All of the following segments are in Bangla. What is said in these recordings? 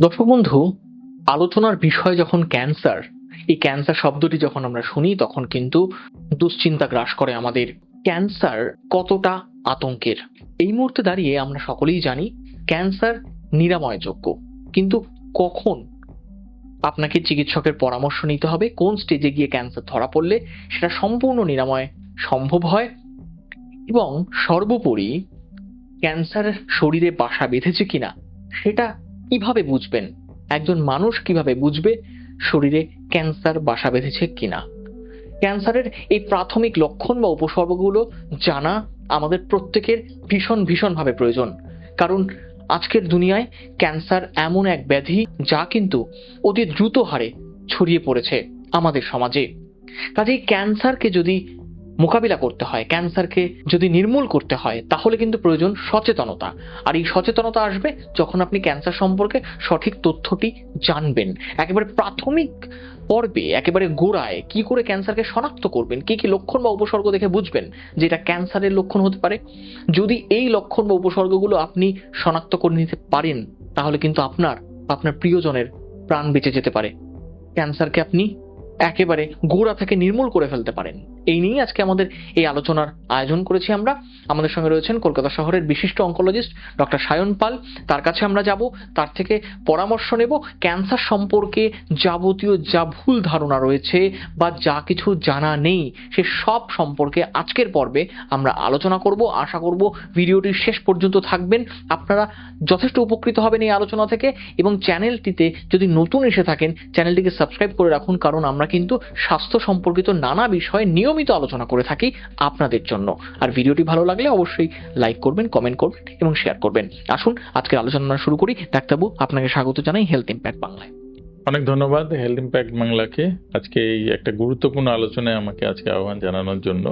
দর্শক বন্ধু আলোচনার বিষয় যখন ক্যান্সার, এই ক্যান্সার শব্দটি যখন আমরা শুনি, তখন কিন্তু দুশ্চিন্তা গ্রাস করে আমাদের। ক্যান্সার কতটা আতঙ্কের? এই মুহূর্তে দাঁড়িয়ে আমরা সকলেই জানি, ক্যান্সার নিরাময়যোগ্য। কিন্তু কখন আপনাকে চিকিৎসকের পরামর্শ নিতে হবে, কোন স্টেজে গিয়ে ক্যান্সার ধরা পড়লে সেটা সম্পূর্ণ নিরাময় সম্ভব হয়? এবং সর্বোপরি, ক্যান্সার শরীরে বাসা বেঁধেছে কিনা, সেটা কীভাবে বুঝবেন? একজন মানুষ কীভাবে বুঝবে শরীরে ক্যান্সার বাসা বেঁধেছে কিনা? ক্যান্সারের এই প্রাথমিক লক্ষণ বা উপসর্গগুলো জানা আমাদের প্রত্যেকের ভীষণ ভীষণভাবে প্রয়োজন। কারণ আজকের দুনিয়ায় ক্যান্সার এমন এক ব্যাধি যা কিন্তু অতি দ্রুত হারে ছড়িয়ে পড়েছে আমাদের সমাজে। কাজেই ক্যান্সারকে যদি মোকাবিলা করতে হয়, ক্যান্সারকে যদি নির্মূল করতে হয়, তাহলে কিন্তু প্রয়োজন সচেতনতা। আর এই সচেতনতা আসবে যখন আপনি ক্যান্সার সম্পর্কে সঠিক তথ্যটি জানবেন। একেবারে প্রাথমিক পর্বে, একেবারে গোড়ায় কি করে ক্যান্সারকে শনাক্ত করবেন, কি কি লক্ষণ বা উপসর্গ দেখে বুঝবেন যে এটা ক্যান্সারের লক্ষণ হতে পারে। যদি এই লক্ষণ বা উপসর্গগুলো আপনি শনাক্ত করে নিতে পারেন, তাহলে কিন্তু আপনার আপনার প্রিয়জনের প্রাণ বেঁচে যেতে পারে। ক্যান্সারকে আপনি একেবারে গোড়া থেকে নির্মূল করে ফেলতে পারেন। এই নিয়ে আজকে আমাদের এই আলোচনার আয়োজন করেছি আমরা। আমাদের সঙ্গে রয়েছেন কলকাতা শহরের বিশিষ্ট অঙ্কোলজিস্ট ডক্টর সায়ন পাল। তার কাছে আমরা যাব, তার থেকে পরামর্শ নেব, ক্যান্সার সম্পর্কে যাবতীয় যা ভুল ধারণা রয়েছে বা যা কিছু জানা নেই, সে সব সম্পর্কে আজকের পর্বে আমরা আলোচনা করব। আশা করব ভিডিওটি শেষ পর্যন্ত থাকবেন। আপনারা যথেষ্ট উপকৃত হবেন এই আলোচনা থেকে এবং চ্যানেলটিতে যদি নতুন এসে থাকেন, চ্যানেলটিকে সাবস্ক্রাইব করে রাখুন, কারণ আমরা কিন্তু স্বাস্থ্য সম্পর্কিত নানা বিষয়ে নিয়মিত আলোচনা করে থাকি আপনাদের জন্য। আর ভিডিওটি ভালো লাগলে অবশ্যই লাইক করবেন কমেন্ট করবেন এবং শেয়ার করবেন। আসুন আজকের আলোচনা শুরু করি। ডাক্তারবাবু আপনাকে স্বাগত জানাই হেলথ ইম্প্যাক্ট বাংলায়। অনেক ধন্যবাদ হেলথ ইম্প্যাক্ট বাংলাকে। আজকে এই একটা গুরুত্বপূর্ণ আলোচনায় আমাকে আজকে আহ্বান জানানোর জন্য।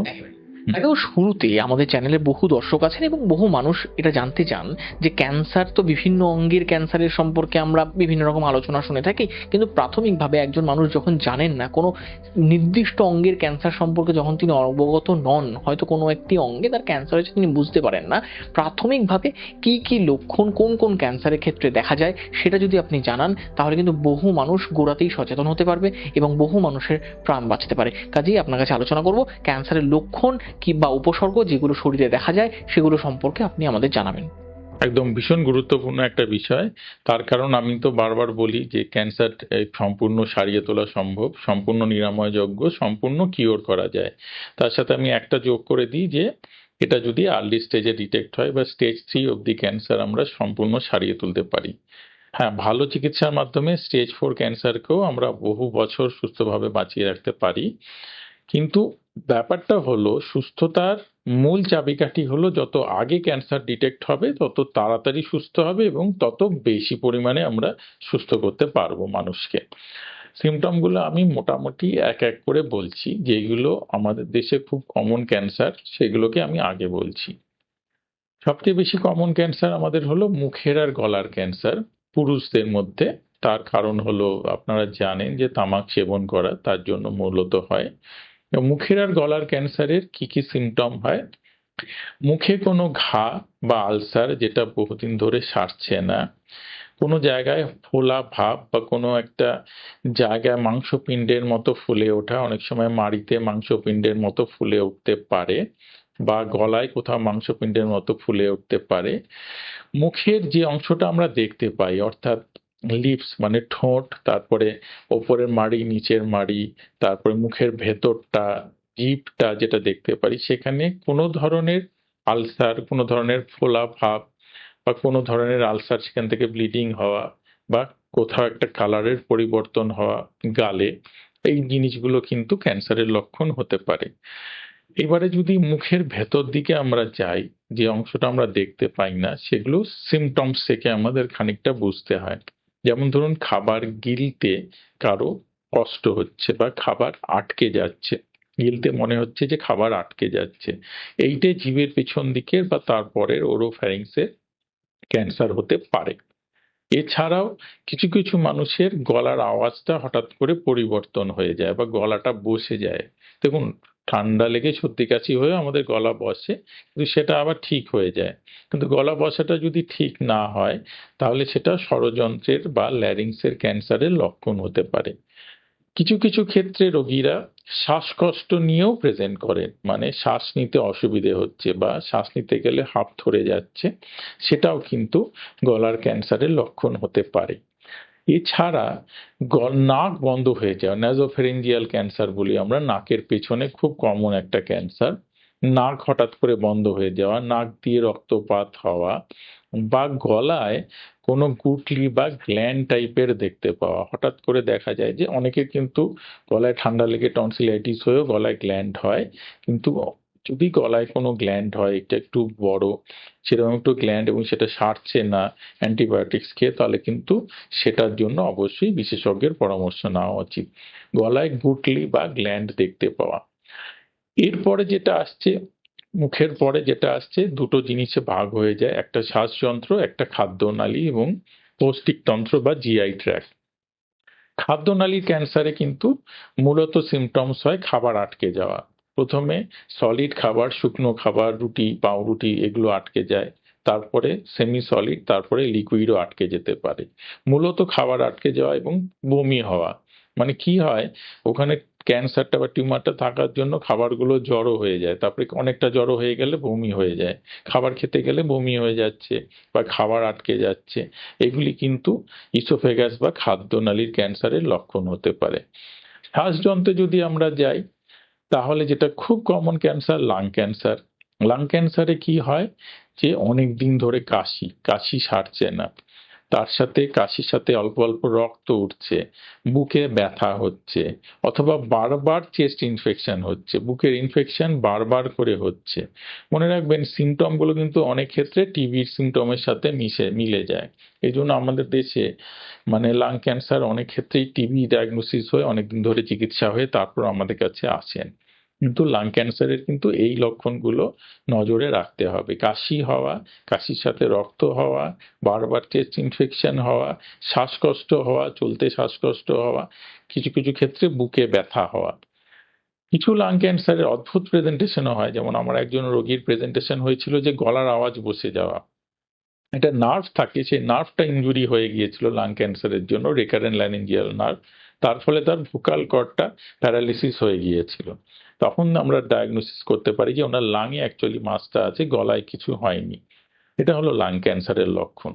আগেও শুরুতে আমাদের চ্যানেলে বহু দর্শক আছেন এবং বহু মানুষ এটা জানতে চান যে ক্যান্সার তো বিভিন্ন অঙ্গের ক্যান্সারের সম্পর্কে আমরা বিভিন্ন রকম আলোচনা শুনে থাকি, কিন্তু প্রাথমিকভাবে একজন মানুষ যখন জানেন না, কোনো নির্দিষ্ট অঙ্গের ক্যান্সার সম্পর্কে যখন তিনি অবগত নন, হয়তো কোনো একটি অঙ্গে তার ক্যান্সার হয়েছে তিনি বুঝতে পারেন না, প্রাথমিকভাবে কি কি লক্ষণ, কোন কোন ক্যান্সারের ক্ষেত্রে দেখা যায় সেটা যদি আপনি জানান, তাহলে কিন্তু বহু মানুষ গোড়াতেই সচেতন হতে পারবে এবং বহু মানুষের প্রাণ বাঁচতে পারে। কাজেই আপনার কাছে আলোচনা করব, ক্যান্সারের লক্ষণ কি বা উপসর্গ যেগুলো শরীরে দেখা যায়, সেগুলো সম্পর্কে আপনি আমাদের জানাবেন। একদম ভীষণ গুরুত্বপূর্ণ একটা বিষয়। তার কারণ আমি তো বারবার বলি যে ক্যান্সার সম্পূর্ণ সারিয়ে তোলা সম্ভব, সম্পূর্ণ নিরাময়যোগ্য, সম্পূর্ণ কিওর করা যায়। তার সাথে আমি একটা যোগ করে দিই যে, এটা যদি আর্লি স্টেজে ডিটেক্ট হয় বা স্টেজ থ্রি অবধি ক্যান্সার আমরা সম্পূর্ণ সারিয়ে তুলতে পারি। হ্যাঁ ভালো চিকিৎসার মাধ্যমে স্টেজ ফোর ক্যান্সারকেও আমরা বহু বছর সুস্থভাবে বাঁচিয়ে রাখতে পারি। কিন্তু ব্যাপারটা হলো, সুস্থতার মূল চাবিকাঠি হলো, যত আগে ক্যান্সার ডিটেক্ট হবে, তত তাড়াতাড়ি সুস্থ হবে এবং তত বেশি পরিমাণে আমরা সুস্থ করতে পারব মানুষকে। সিমটমগুলো আমি মোটামুটি এক এক করে বলছি, যেগুলো আমাদের দেশে খুব কমন ক্যান্সার সেগুলোকে আমি আগে বলছি। সবচেয়ে বেশি কমন ক্যান্সার আমাদের হলো মুখের আর গলার ক্যান্সার পুরুষদের মধ্যে। তার কারণ হলো, আপনারা জানেন যে তামাক সেবন করা তার জন্য মূলত হয়। মুখের আর গলার ক্যান্সারের কি কি সিমটম হয়? মুখে কোনো ঘা বা আলসার যেটা বহুদিন ধরে সারছে না। কোনো জায়গায় ফোলা ভাব বা কোনো একটা জায়গায় মাংসপিণ্ডের মতো ফুলে ওঠা, অনেক সময় মাড়িতে মাংসপিণ্ডের মতো ফুলে উঠতে পারে বা গলায় কোথাও মাংসপিণ্ডের মতো ফুলে উঠতে পারে। মুখের যে অংশটা আমরা দেখতে পাই, অর্থাৎ লিপস মানে ঠোঁট, তারপরে ওপরের মাড়ি, নিচের মাড়ি, তারপরে মুখের ভেতরটা, জিভটা যেটা দেখতে পারি, সেখানে কোনো ধরনের আলসার, কোনো ধরনের ফোলা ভাব বা কোনো ধরনের আলসার সেখান থেকে ব্লিডিং হওয়া বা কোথাও একটা কালারের পরিবর্তন হওয়া গালে, এই জিনিসগুলো কিন্তু ক্যান্সারের লক্ষণ হতে পারে। এবারে যদি মুখের ভেতর দিকে আমরা যাই, যে অংশটা আমরা দেখতে পাই না, সেগুলো সিমটমস থেকে আমাদের খানিকটা বুঝতে হয়। যেমন ধরুন খাবার গিলতে কারও কষ্ট হচ্ছে বা খাবার আটকে যাচ্ছে। গিলতে মনে হচ্ছে যে খাবার আটকে যাচ্ছে। এইটাই জীবের পেছন দিকের বা তারপরের ওরোফ্যারিংসের ক্যান্সার হতে পারে। এছাড়াও কিছু কিছু মানুষের গলার আওয়াজটা হঠাৎ করে পরিবর্তন হয়ে যায় বা গলাটা বসে যায়। দেখুন ঠান্ডা লেগে সর্দি কাশি হয়ে আমাদের গলা বসে, কিন্তু সেটা আবার ঠিক হয়ে যায়। কিন্তু গলা বসাটা যদি ঠিক না হয়, তাহলে সেটা ষড়যন্ত্রের বা ল্যারিংসের ক্যান্সারের লক্ষণ হতে পারে। কিছু কিছু ক্ষেত্রে রোগীরা শ্বাসকষ্ট নিয়েও প্রেজেন্ট করেন মানে শ্বাস নিতে অসুবিধে হচ্ছে বা শ্বাস নিতে গেলে হাঁপ ধরে যাচ্ছে, সেটাও কিন্তু গলার ক্যান্সারের লক্ষণ হতে পারে। এছাড়া নাক বন্ধ হয়ে যাওয়া ন্যাজোফেরেঞ্জিয়াল ক্যান্সার বলি আমরা, নাকের পেছনে খুব কমন একটা ক্যান্সার নাক হঠাৎ করে বন্ধ হয়ে যাওয়া, নাক দিয়ে রক্তপাত হওয়া বা গলায় কোনো গুটলি বা গ্ল্যান্ড টাইপের দেখতে পাওয়া। হঠাৎ করে দেখা যায় যে অনেকের কিন্তু গলায় ঠান্ডা লেগে টনসিলাইটিস হয়েও গলায় গ্ল্যান্ড হয়। কিন্তু যদি গলায় কোনো গ্ল্যান্ড হয়, এটা একটু বড়, সেরকম একটু গ্ল্যান্ড এবং সেটা সারছে না অ্যান্টিবায়োটিক্স খেয়ে, তাহলে কিন্তু সেটার জন্য অবশ্যই বিশেষজ্ঞের পরামর্শ নেওয়া উচিত। গলায় গুটলি বা গ্ল্যান্ড দেখতে পাওয়া। এরপরে যেটা আসছে, মুখের পরে যেটা আসছে, দুটো জিনিসে ভাগ হয়ে যায়। একটা শ্বাসযন্ত্র, একটা খাদ্যনালী এবং পৌষ্টিকতন্ত্র বা জিআই ট্র্যাক খাদ্যনালীর ক্যান্সারে কিন্তু মূলত সিমটমস হয় খাবার আটকে যাওয়া। প্রথমে সলিড খাবার, শুকনো খাবার, রুটি, পাউরুটি এগুলো আটকে যায়। তারপরে সেমি সলিড তারপরে লিকুইডও আটকে যেতে পারে। মূলত খাবার আটকে যাওয়া এবং বমি হওয়া। মানে কি হয়, ওখানে ক্যান্সারটা বা টিউমারটা থাকার জন্য খাবারগুলো জড়ো হয়ে যায়। তারপরে অনেকটা জড়ো হয়ে গেলে বমি হয়ে যায়। খাবার খেতে গেলে বমি হয়ে যাচ্ছে বা খাবার আটকে যাচ্ছে। এগুলি কিন্তু ইসোফেগাস বা খাদ্যনালীর ক্যান্সারের লক্ষণ হতে পারে। শ্বাসযন্ত্রে যদি আমরা যাই তাহলে যেটা খুব common cancer lung cancer lung ক্যান্সারে কি হয়? যে অনেক দিন ধরে কাশি কাশি সারছে না। তার সাথে কাশির সাথে অল্প অল্প রক্ত উঠছে, বুকে ব্যথা হচ্ছে, অথবা বারবার চেস্ট ইনফেকশন হচ্ছে, বুকের ইনফেকশন বারবার করে হচ্ছে। মনে রাখবেন, সিমটমগুলো কিন্তু অনেক ক্ষেত্রে টিবির সিমটমের সাথে মিশে, মিলে যায়। এই জন্য আমাদের দেশে মানে লাং ক্যান্সার অনেক ক্ষেত্রেই টিবি ডায়াগনোসিস হয়ে অনেকদিন ধরে চিকিৎসা হয়ে তারপর আমাদের কাছে আসেন। কিন্তু লাং ক্যান্সারের কিন্তু এই লক্ষণগুলো নজরে রাখতে হবে। কাশি হওয়া, কাশির সাথে রক্ত হওয়া, বারবার চেস্ট ইনফেকশন হওয়া, শ্বাসকষ্ট হওয়া, চলতে শ্বাসকষ্ট হওয়া, কিছু কিছু ক্ষেত্রে বুকে ব্যথা হওয়া। কিছু লাং ক্যান্সারের অদ্ভুত প্রেজেন্টেশনও হয়। যেমন আমার একজন রোগীর প্রেজেন্টেশন হয়েছিল যে গলার আওয়াজ বসে যাওয়া। একটা নার্ভ থাকে, সেই নার্ভটা ইনজুরি হয়ে গিয়েছিল লাং ক্যান্সারের জন্য রেকারেন্ট ল্যানিঞ্জিয়াল নার্ভ তার ফলে তার ভোকাল কর্ডটা প্যারালিসিস হয়ে গিয়েছিল। তখন আমরা ডায়াগনোসিস করতে পারি যে ওনার লাংয়ে অ্যাকচুয়ালি মাছটা আছে, গলায় কিছু হয়নি। এটা হলো লাং ক্যান্সারের লক্ষণ।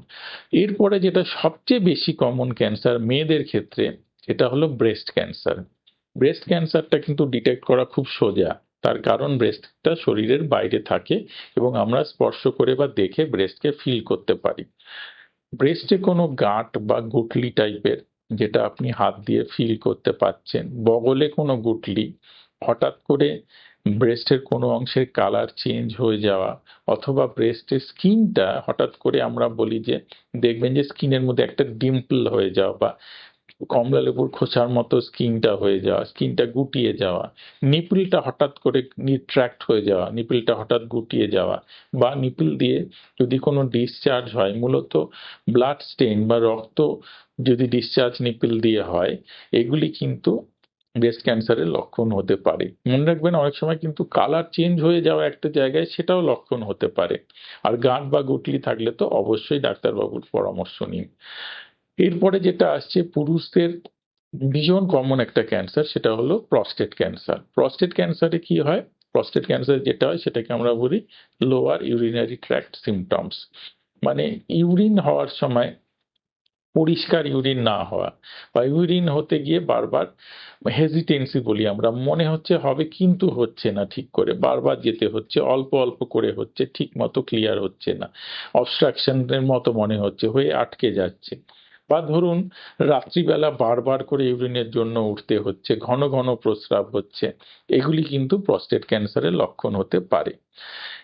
এরপরে যেটা সবচেয়ে বেশি কমন ক্যান্সার মেয়েদের ক্ষেত্রে এটা হলো ব্রেস্ট ক্যান্সার ব্রেস্ট ক্যান্সারটা কিন্তু ডিটেক্ট করা খুব সোজা। তার কারণ ব্রেস্টটা শরীরের বাইরে থাকে এবং আমরা স্পর্শ করে বা দেখে ব্রেস্টকে ফিল করতে পারি। ব্রেস্টে কোনো গাঁট বা গুটলি টাইপের যেটা আপনি হাত দিয়ে ফিল করতে পাচ্ছেন, বগলে কোনো গুটলি হঠাৎ করে ব্রেস্টের কোনো অংশের কালার চেঞ্জ হয়ে যাওয়া অথবা ব্রেস্টের স্কিনটা হঠাৎ করে আমরা বলি যে, দেখবেন যে স্কিনের মধ্যে একটা ডিম্পল হয়ে যাওয়া বা কমলা লেবুর খোসার মতো স্কিনটা হয়ে যাওয়া স্কিনটা গুটিয়ে যাওয়া নিপিলটা হঠাৎ করে নিট্র্যাক্ট হয়ে যাওয়া নিপিলটা হঠাৎ গুটিয়ে যাওয়া বা নিপিল দিয়ে যদি কোনো ডিসচার্জ হয়, মূলত ব্লাড স্টেন বা রক্ত যদি ডিসচার্জ নিপিল দিয়ে হয়, এগুলি কিন্তু ব্রেস্ট ক্যান্সারের লক্ষণ হতে পারে। মনে রাখবেন, অনেক সময় কিন্তু কালার চেঞ্জ হয়ে যাওয়া একটা জায়গায় সেটাও লক্ষণ হতে পারে। আর গাঁট বা গুটলি থাকলে তো অবশ্যই ডাক্তারবাবুর পরামর্শ নিন। এরপরে যেটা আসছে, পুরুষদের ভীষণ কমন একটা ক্যান্সার সেটা হলো প্রস্টেট ক্যান্সার প্রস্টেট ক্যান্সারে কি হয়? প্রস্টেট ক্যান্সার যেটা হয়, সেটাকে আমরা বলি লোয়ার ইউরিনারি ট্র্যাক্ট সিমটমস মানে ইউরিন হওয়ার সময় পরিষ্কার ইউরিন না হওয়া বা ইউরিন হতে গিয়ে বারবার হেজিটেন্সি বলি আমরা। মনে হচ্ছে হবে কিন্তু হচ্ছে না ঠিক করে। বারবার যেতে হচ্ছে, অল্প অল্প করে হচ্ছে ঠিক মতো ক্লিয়ার হচ্ছে না। অবস্ট্রাকশনের মতো মনে হচ্ছে, হয়ে আটকে যাচ্ছে। বা ধরুন, রাত্রিবেলা বারবার করে ইউরিনের জন্য উঠতে হচ্ছে, ঘন ঘন প্রস্রাব হচ্ছে। এগুলি কিন্তু প্রস্টেট ক্যান্সারের লক্ষণ হতে পারে।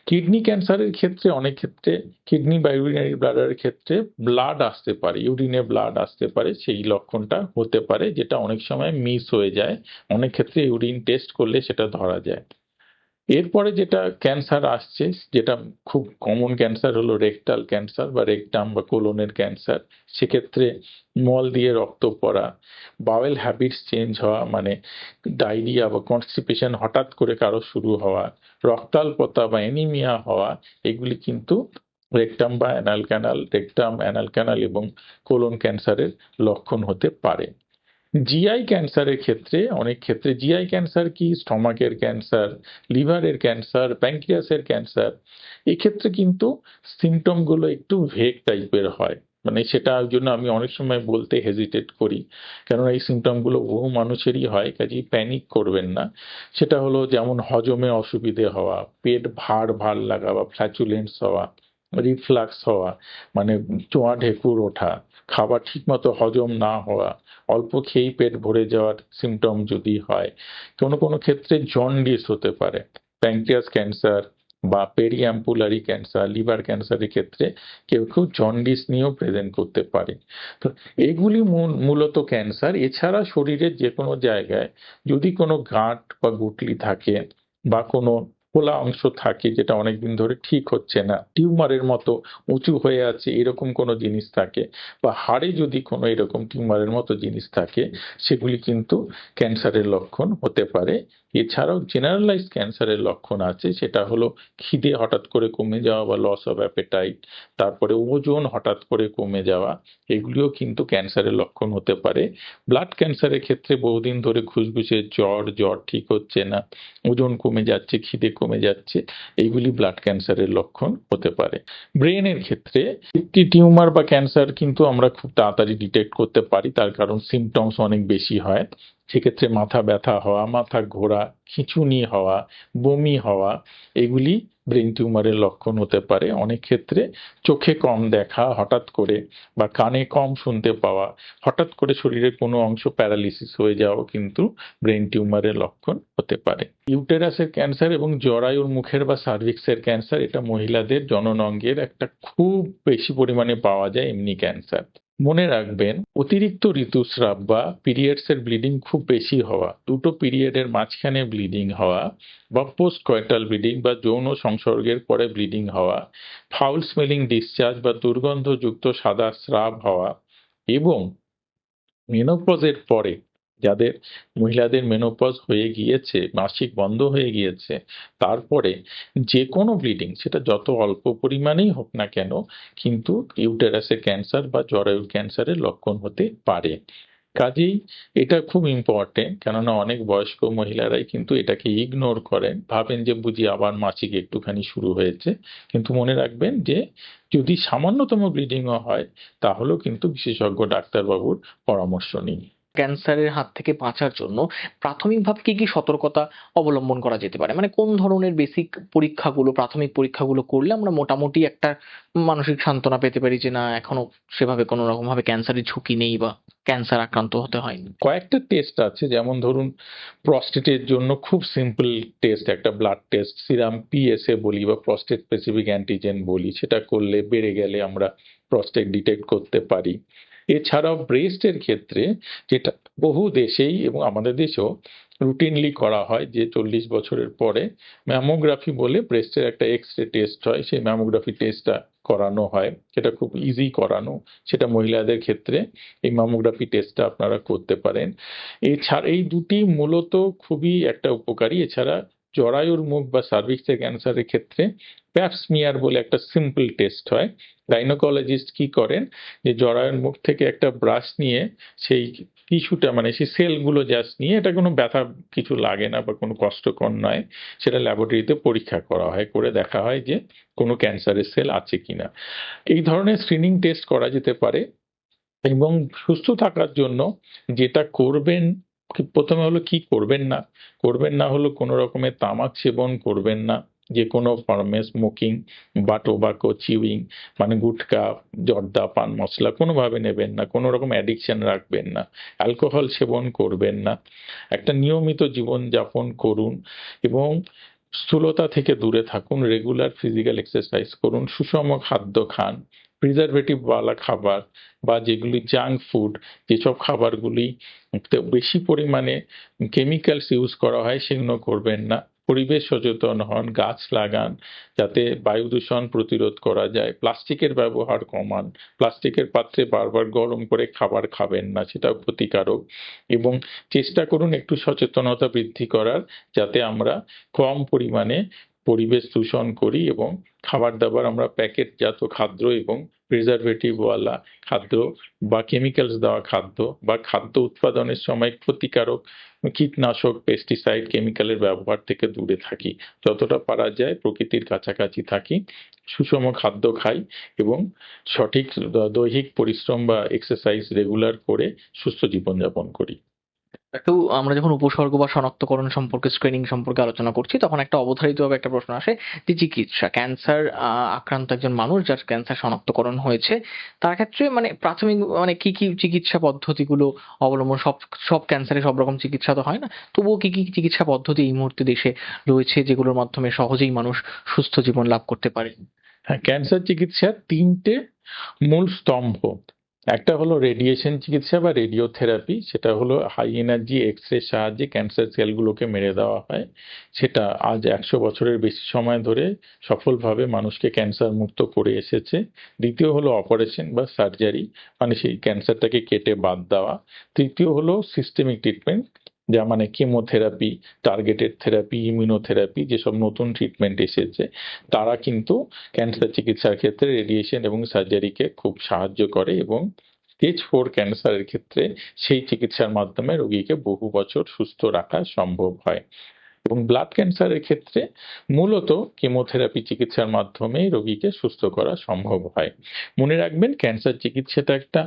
কিডনি ক্যান্সারের ক্ষেত্রে অনেক ক্ষেত্রে কিডনি বা ইউরিনারি ব্লাডারের ক্ষেত্রে ব্লাড আসতে পারে ইউরিনে ব্লাড আসতে পারে, সেই লক্ষণটা হতে পারে, যেটা অনেক সময় মিস হয়ে যায়। অনেক ক্ষেত্রে ইউরিন টেস্ট করলে সেটা ধরা যায়। এরপরে যেটা ক্যান্সার আসছে, যেটা খুব কমন ক্যান্সার হলো রেকটাল ক্যান্সার বা রেকটাম বা কোলনের ক্যান্সার সেক্ষেত্রে মল দিয়ে রক্ত পড়া বাওয়েল হ্যাবিটস চেঞ্জ হওয়া মানে ডায়রিয়া বা কনস্টিপেশন হঠাৎ করে কারও শুরু হওয়া, রক্তাল্পতা বা অ্যানিমিয়া হওয়া, এগুলি কিন্তু রেকটাম বা anal canal rectum anal canal এবং কোলন ক্যান্সারের লক্ষণ হতে পারে। জিআই ক্যান্সারের ক্ষেত্রে, অনেক ক্ষেত্রে জিআই ক্যান্সার কি? স্টমাকের ক্যান্সার লিভারের ক্যান্সার প্যাঙ্ক্রিয়াসের ক্যান্সার এক্ষেত্রে কিন্তু সিমটমগুলো একটু ভেগ টাইপের হয়। মানে সেটার জন্য আমি অনেক সময় বলতে হেজিটেট করি। কেননা এই সিমটমগুলো বহু মানুষেরই হয়, কাজেই প্যানিক করবেন না। সেটা হলো যেমন হজমে অসুবিধে হওয়া, পেট ভার ভার লাগা বা ফ্ল্যাচুলেন্স হওয়া রিফ্লাক্স হওয়া মানে চোয়া ঢেকুর ওঠা। খাবার ঠিকমতো হজম না হওয়া, অল্প খেয়েই পেট ভরে যাওয়ার সিমটম যদি হয়, কোনো কোনো ক্ষেত্রে জন্ডিস হতে পারে। প্যাঙ্ক্রিয়াস ক্যান্সার বা পেরিঅ্যাম্পুলারি ক্যান্সার লিভার ক্যান্সারের ক্ষেত্রে কেউ কেউ জন্ডিস নিয়েও প্রেজেন্ট করতে পারে। তো এগুলি মূল- মূলত ক্যান্সার এছাড়া শরীরের যে কোনো জায়গায় যদি কোনো গাঁট বা গুটলি থাকে বা কোনো খোলা অংশ থাকে যেটা অনেকদিন ধরে ঠিক হচ্ছে না। টিউমারের মতো উঁচু হয়ে আছে এরকম কোনো জিনিস থাকে বা হাড়ে যদি কোনো এরকম টিউমারের মতো জিনিস থাকে, সেগুলি কিন্তু ক্যান্সারের লক্ষণ হতে পারে। এছাড়াও জেনারেলাইজ ক্যান্সারের লক্ষণ আছে, সেটা হলো খিদে হঠাৎ করে কমে যাওয়া বা লস অফ অ্যাপেটাইট তারপরে ওজন হঠাৎ করে কমে যাওয়া, এগুলিও কিন্তু ক্যান্সারের লক্ষণ হতে পারে। ব্লাড ক্যান্সারের ক্ষেত্রে বহুদিন ধরে ঘুষঘুষে জ্বর জ্বর ঠিক হচ্ছে না, ওজন কমে যাচ্ছে, খিদে কমে যাচ্ছে, এইগুলি ব্লাড ক্যান্সারের লক্ষণ হতে পারে। ব্রেনের ক্ষেত্রে একটি টিউমার বা ক্যান্সার কিন্তু আমরা খুব তাড়াতাড়ি ডিটেক্ট করতে পারি, তার কারণ সিমটমস অনেক বেশি হয়। সেক্ষেত্রে মাথা ব্যথা হওয়া, মাথা ঘোরা, খিঁচুনি হওয়া, বমি হওয়া, এগুলি ব্রেন টিউমারের লক্ষণ হতে পারে। অনেক ক্ষেত্রে চোখে কম দেখা, হঠাৎ করে বা কানে কম শুনতে পাওয়া, হঠাৎ করে শরীরের কোনো অংশ প্যারালিসিস হয়ে যাওয়াও কিন্তু ব্রেন টিউমারের লক্ষণ হতে পারে। ইউটেরাসের ক্যান্সার এবং জরায়ুর মুখের বা সার্ভিক্সের ক্যান্সার এটা মহিলাদের জননঙ্গের একটা খুব বেশি পরিমাণে পাওয়া যায় এমনি ক্যান্সার মনে রাখবেন, অতিরিক্ত ঋতুস্রাব বা পিরিয়ডস এর ব্লিডিং খুব বেশি হওয়া, দুটো পিরিয়ডের মাঝখানে ব্লিডিং হওয়া বা পোস্ট কয়েটাল ব্লিডিং বা যৌন সংসর্গের পরে ব্লিডিং হওয়া ফাউল স্মেলিং ডিসচার্জ বা দুর্গন্ধযুক্ত সাদা স্রাব হওয়া এবং মেনোপজের পরে যাদের মহিলাদের মেনোপজ হয়ে গিয়েছে, মাসিক বন্ধ হয়ে গিয়েছে, তারপরে যে কোনো ব্লিডিং সেটা যত অল্প পরিমাণেই হোক না কেন, কিন্তু ইউটেরাসের ক্যান্সার বা জরায়ুর ক্যান্সারের লক্ষণ হতে পারে। কাজেই এটা খুব ইম্পর্টেন্ট কেননা অনেক বয়স্ক মহিলারাই কিন্তু এটাকে ইগনোর করেন। ভাবেন যে বুঝি আবার মাসিক একটুখানি শুরু হয়েছে। কিন্তু মনে রাখবেন যে, যদি সামান্যতম ব্লিডিংও হয়, তাহলেও কিন্তু বিশেষজ্ঞ ডাক্তারবাবুর পরামর্শ নিন। ক্যান্সারের হাত থেকে বাঁচার জন্য প্রাথমিকভাবে কি কি সতর্কতা অবলম্বন করা যেতে পারে? মানে কোন ধরনের বেসিক পরীক্ষাগুলো, প্রাথমিক পরীক্ষাগুলো করলে আমরা মোটামুটি একটা মানসিক সান্ত্বনা পেতে পারি যে না, এখনও সেভাবে কোনো রকম ভাবে ক্যান্সারের ঝুঁকি নেই বা ক্যান্সার আক্রান্ত হতে হয়নি। কয়েকটা টেস্ট আছে, যেমন ধরুন প্রস্টেটের জন্য খুব সিম্পল টেস্ট একটা ব্লাড টেস্ট সিরাম পিএসএ বলি বা প্রস্টেট স্পেসিফিক অ্যান্টিজেন বলি, সেটা করলে বেড়ে গেলে আমরা প্রস্টেট ডিটেক্ট করতে পারি। এছাড়াও ব্রেস্টের ক্ষেত্রে যেটা বহু দেশেই এবং আমাদের দেশেও রুটিনলি করা হয় যে চল্লিশ বছরের পরে ম্যামোগ্রাফি বলে ব্রেস্টের একটা এক্স রে টেস্ট হয়। সেই ম্যামোগ্রাফি টেস্টটা করানো হয়। সেটা খুব ইজি করানো। সেটা মহিলাদের ক্ষেত্রে এই ম্যামোগ্রাফি টেস্টটা আপনারা করতে পারেন। এছাড়া এই দুটি মূলত খুবই একটা উপকারী। এছাড়া জরায়ুর মুখ বা সার্ভিক্সের ক্যান্সারের ক্ষেত্রে প্যাপসমিয়ার বলে একটা সিম্পল টেস্ট হয়। গাইনোকোলজিস্ট কি করেন? যে জরায়ুর মুখ থেকে একটা ব্রাশ নিয়ে সেই টিস্যুটা মানে সেই সেলগুলো জাস্ট নিয়ে এটা কোনো ব্যথা কিছু লাগে না বা কোনো কষ্টকর নয়, সেটা ল্যাবরেটরিতে পরীক্ষা করা হয়, করে দেখা হয় যে কোনো ক্যান্সারের সেল আছে কিনা। এই ধরনের স্ক্রিনিং টেস্ট করা যেতে পারে এবং সুস্থ থাকার জন্য যেটা করবেন কি- প্রথমে হলো কি করবেন না? করবেন না হলো কোনো রকমের তামাক সেবন করবেন না। যে কোনো ফর্মে স্মোকিং বা টোবাকো চিউইং মানে গুটকা, জর্দা, পান মশলা কোনোভাবে নেবেন না, কোনো রকম অ্যাডিকশন রাখবেন না। অ্যালকোহল সেবন করবেন না। একটা নিয়মিত জীবন যাপন করুন এবং স্থূলতা থেকে দূরে থাকুন রেগুলার ফিজিক্যাল এক্সারসাইজ করুন, সুষম খাদ্য খান। প্রিজারভেটিভ ওয়ালা খাবার বা যেগুলি জাঙ্ক ফুড যেসব খাবারগুলি বেশি পরিমাণে কেমিক্যালস ইউজ করা হয় সেগুলো করবেন না। পরিবেশ সচেতন হন, গাছ লাগান, যাতে বায়ু দূষণ প্রতিরোধ করা যায়। প্লাস্টিকের ব্যবহার কমান। প্লাস্টিকের পাত্রে বারবার গরম করে খাবার খাবেন না সেটাও ক্ষতিকারক। এবং চেষ্টা করুন একটু সচেতনতা বৃদ্ধি করার, যাতে আমরা কম পরিমাণে পরিবেশ দূষণ করি এবং খাবার দাবার আমরা প্যাকেটজাত খাদ্য এবং প্রিজারভেটিভওয়ালা খাদ্য বা কেমিক্যালস দেওয়া খাদ্য বা খাদ্য উৎপাদনের সময় ক্ষতিকারক কীটনাশক পেস্টিসাইড কেমিক্যালের ব্যবহার থেকে দূরে থাকি। যতটা পারা যায় প্রকৃতির কাছাকাছি থাকি, সুষম খাদ্য খাই এবং সঠিক দৈহিক পরিশ্রম বা এক্সারসাইজ রেগুলার করে সুস্থ জীবনযাপন করি। একটু আমরা যখন উপসর্গ বা শনাক্তকরণ সম্পর্কে স্ক্রিনিং সম্পর্কে আলোচনা করছি, তখন একটা অবধারিতভাবে একটা প্রশ্ন আসে যে চিকিৎসা ক্যান্সার আক্রান্ত একজন মানুষ যার ক্যান্সার শনাক্তকরণ হয়েছে, তার ক্ষেত্রে মানে প্রাথমিক মানে কি কি চিকিৎসা পদ্ধতিগুলো অবলম্বন, সব সব ক্যান্সারে সব রকম চিকিৎসা তো হয় না, তবুও কি কি চিকিৎসা পদ্ধতি এই মুহূর্তে দেশে রয়েছে যেগুলোর মাধ্যমে সহজেই মানুষ সুস্থ জীবন লাভ করতে পারে? হ্যাঁ ক্যান্সার চিকিৎসার তিনটে মূল স্তম্ভ। একটা হলো রেডিয়েশন চিকিৎসা বা রেডিওথেরাপি সেটা হলো হাই এনার্জি এক্স রে সাহায্যে ক্যান্সার সেলগুলোকে মেরে দেওয়া হয়। সেটা আজ একশো বছরের বেশি সময় ধরে সফলভাবে মানুষকে ক্যান্সার মুক্ত করে এসেছে। দ্বিতীয় হলো অপারেশন বা সার্জারি মানে সেই ক্যান্সারটাকে কেটে বাদ দেওয়া। তৃতীয় হলো সিস্টেমিক ট্রিটমেন্ট যা মানে কেমোথেরাপি টার্গেটেড থেরাপি ইমিউনোথেরাপি যেসব নতুন ট্রিটমেন্ট এসেছে, তারা কিন্তু ক্যান্সার চিকিৎসার ক্ষেত্রে রেডিয়েশন এবং সার্জারিকে খুব সাহায্য করে এবং স্টেজ ফোর ক্যান্সারের ক্ষেত্রে সেই চিকিৎসার মাধ্যমে রোগীকে বহু বছর সুস্থ রাখা সম্ভব হয়। এবং ব্লাড ক্যান্সারের ক্ষেত্রে মূলত কেমোথেরাপি চিকিৎসার মাধ্যমেই রোগীকে সুস্থ করা সম্ভব হয়। মনে রাখবেন ক্যান্সার চিকিৎসাটা একটা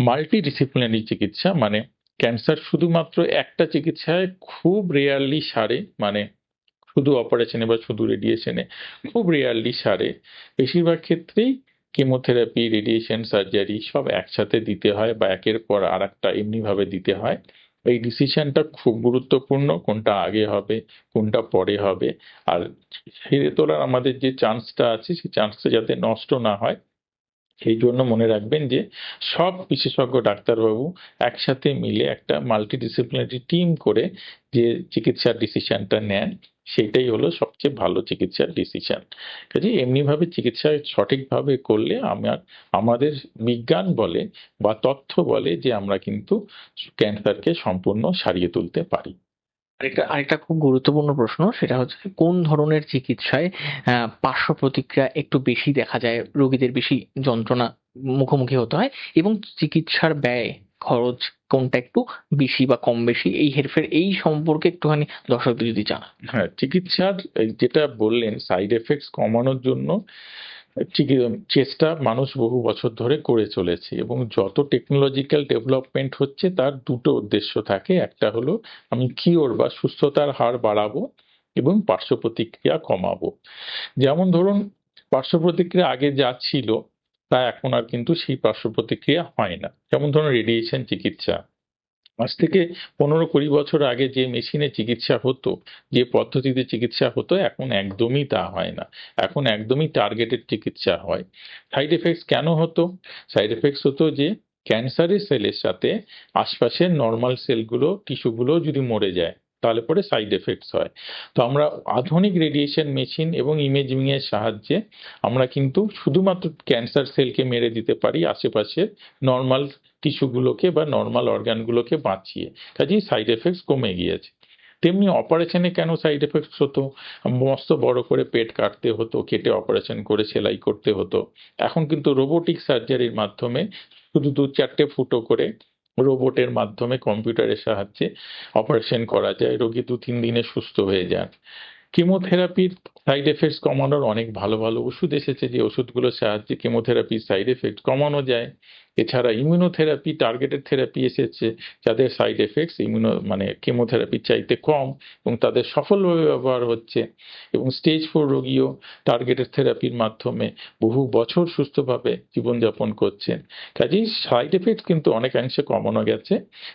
মাল্টি ডিসিপ্লিনারি চিকিৎসা মানে ক্যান্সার শুধুমাত্র একটা চিকিৎসায় খুব রেয়ারলি সারে মানে শুধু অপারেশনে বা শুধু রেডিয়েশনে খুব রেয়ারলি সারে। বেশিরভাগ ক্ষেত্রেই কেমোথেরাপি রেডিয়েশন সার্জারি সব একসাথে দিতে হয় বা একের পর আর একটা এমনিভাবে দিতে হয়। এই ডিসিশনটা খুব গুরুত্বপূর্ণ, কোনটা আগে হবে, কোনটা পরে হবে। আর সেরে তোলার আমাদের যে চান্সটা আছে, সেই চান্সটা যাতে নষ্ট না হয় সেই জন্য মনে রাখবেন যে সব বিশেষজ্ঞ ডাক্তারবাবু একসাথে মিলে একটা মাল্টিডিসিপ্লিনারি টিম করে যে চিকিৎসার ডিসিশনটা নেন সেটাই হলো সবচেয়ে ভালো চিকিৎসার ডিসিশন কাজে এমনিভাবে চিকিৎসা সঠিকভাবে করলে আমার, আমাদের বিজ্ঞান বলে বা তথ্য বলে যে আমরা কিন্তু ক্যান্সারকে সম্পূর্ণ সারিয়ে তুলতে পারি। আরেকটা আরেকটা খুব গুরুত্বপূর্ণ প্রশ্ন, সেটা হচ্ছে কোন ধরনের চিকিৎসায় পার্শ্ব প্রতিক্রিয়া একটু বেশি দেখা যায়, রোগীদের বেশি যন্ত্রণা মুখোমুখি হতে হয়, এবং চিকিৎসার ব্যয় খরচ কোনটা একটু বেশি বা কম বেশি, এই হেরফের, এই সম্পর্কে একটুখানি দর্শকদের যদি জানা হ্যাঁ চিকিৎসার যেটা বললেন সাইড এফেক্টস কমানোর জন্য চেষ্টা মানুষ বহু বছর ধরে করে চলেছে এবং যত টেকনোলজিক্যাল ডেভেলপমেন্ট হচ্ছে, তার দুটো উদ্দেশ্য থাকে। একটা হলো, আমি কিওর বা সুস্থতার হার বাড়াবো এবং পার্শ্ব প্রতিক্রিয়া কমাবো। যেমন ধরুন, পার্শ্ব প্রতিক্রিয়া আগে যা ছিল, তা এখন আর কিন্তু সেই পার্শ্ব প্রতিক্রিয়া হয় না। যেমন ধরুন রেডিয়েশন চিকিৎসা। আজ থেকে পনেরো কুড়ি বছর আগে যে মেশিনে চিকিৎসা হতো, যে পদ্ধতিতে চিকিৎসা হতো, এখন একদমই তা হয় না। এখন একদমই টার্গেটেড চিকিৎসা হয়। সাইড এফেক্টস কেন হতো? সাইড এফেক্টস হতো যে ক্যান্সারের সেলের সাথে আশপাশের নর্মাল সেলগুলো টিস্যুগুলো যদি মরে যায় তাহলে পরে সাইড এফেক্টস হয়। তো আমরা আধুনিক রেডিয়েশন মেশিন এবং ইমেজিং এর সাহায্যে আমরা কিন্তু শুধুমাত্র ক্যান্সার সেলকে মেরে দিতে পারি আশেপাশের নর্মাল টিস্যুগুলোকে বা নর্মাল অর্গানগুলোকে বাঁচিয়ে। কাজেই সাইড এফেক্টস কমে গিয়েছে। তেমনি অপারেশনে কেন সাইড এফেক্টস হতো? মস্ত বড় করে পেট কাটতে হতো, কেটে অপারেশন করে সেলাই করতে হতো। এখন কিন্তু রোবোটিক সার্জারির মাধ্যমে শুধু দু চারটে ফুটো করে রোবটের মাধ্যমে কম্পিউটারের সাহায্যে অপারেশন করা যায়। রোগী দু তিন দিনে সুস্থ হয়ে যান। কেমোথেরাপির সাইড এফেক্টস কমানোর অনেক ভালো ভালো ওষুধ এসেছে। যে ওষুধগুলোর সাহায্যে কেমোথেরাপির সাইড এফেক্ট কমানো যায়। এছাড়া ইমিউনোথেরাপি টার্গেটেড থেরাপি এসেছে, যাদের সাইড এফেক্টস ইমিউনো মানে কেমোথেরাপির চাইতে কম এবং তাদের সফলভাবে ব্যবহার হচ্ছে এবং স্টেজ ফোর রোগীও টার্গেটেড থেরাপির মাধ্যমে বহু বছর সুস্থভাবে জীবনযাপন করছেন। কাজেই সাইড এফেক্টস কিন্তু অনেকাংশে কমানো গেছে।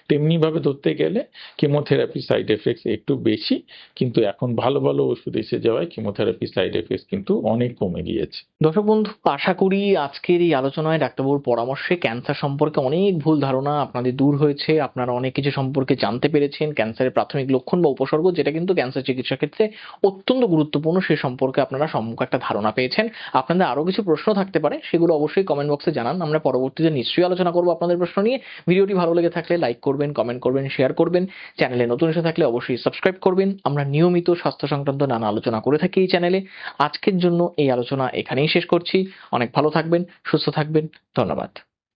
তেমনিভাবে ধরতে গেলে কেমোথেরাপি সাইড এফেক্টস একটু বেশি, কিন্তু এখন ভালো ভালো ওষুধ এসে যাওয়ায় কেমোথেরাপি সাইড এফেক্টস কিন্তু অনেক কমে গিয়েছে। দর্শক বন্ধু, আশা করি আজকের এই আলোচনায় ডাক্তারবাবুর পরামর্শে ক্যান্সার সম্পর্কে অনেক ভুল ধারণা আপনাদের দূর হয়েছে, আপনারা অনেক কিছু সম্পর্কে জানতে পেরেছেন ক্যান্সারের প্রাথমিক লক্ষণ বা উপসর্গ যেটা কিন্তু ক্যান্সার চিকিৎসা ক্ষেত্রে অত্যন্ত গুরুত্বপূর্ণ, সে সম্পর্কে আপনারা সম্মুখ একটা ধারণা পেয়েছেন। আপনাদের আরও কিছু প্রশ্ন থাকতে পারে, সেগুলো অবশ্যই কমেন্ট বক্সে জানান, আমরা পরবর্তীতে নিশ্চয়ই আলোচনা করব আপনাদের প্রশ্ন নিয়ে। ভিডিওটি ভালো লেগে থাকলে লাইক করবেন কমেন্ট করবেন শেয়ার করবেন। চ্যানেলে নতুন এসে থাকলে অবশ্যই সাবস্ক্রাইব করবেন। আমরা নিয়মিত স্বাস্থ্য সংক্রান্ত নানা আলোচনা করে থাকি এই চ্যানেলে। আজকের জন্য এই আলোচনা এখানেই শেষ করছি। অনেক ভালো থাকবেন, সুস্থ থাকবেন। ধন্যবাদ।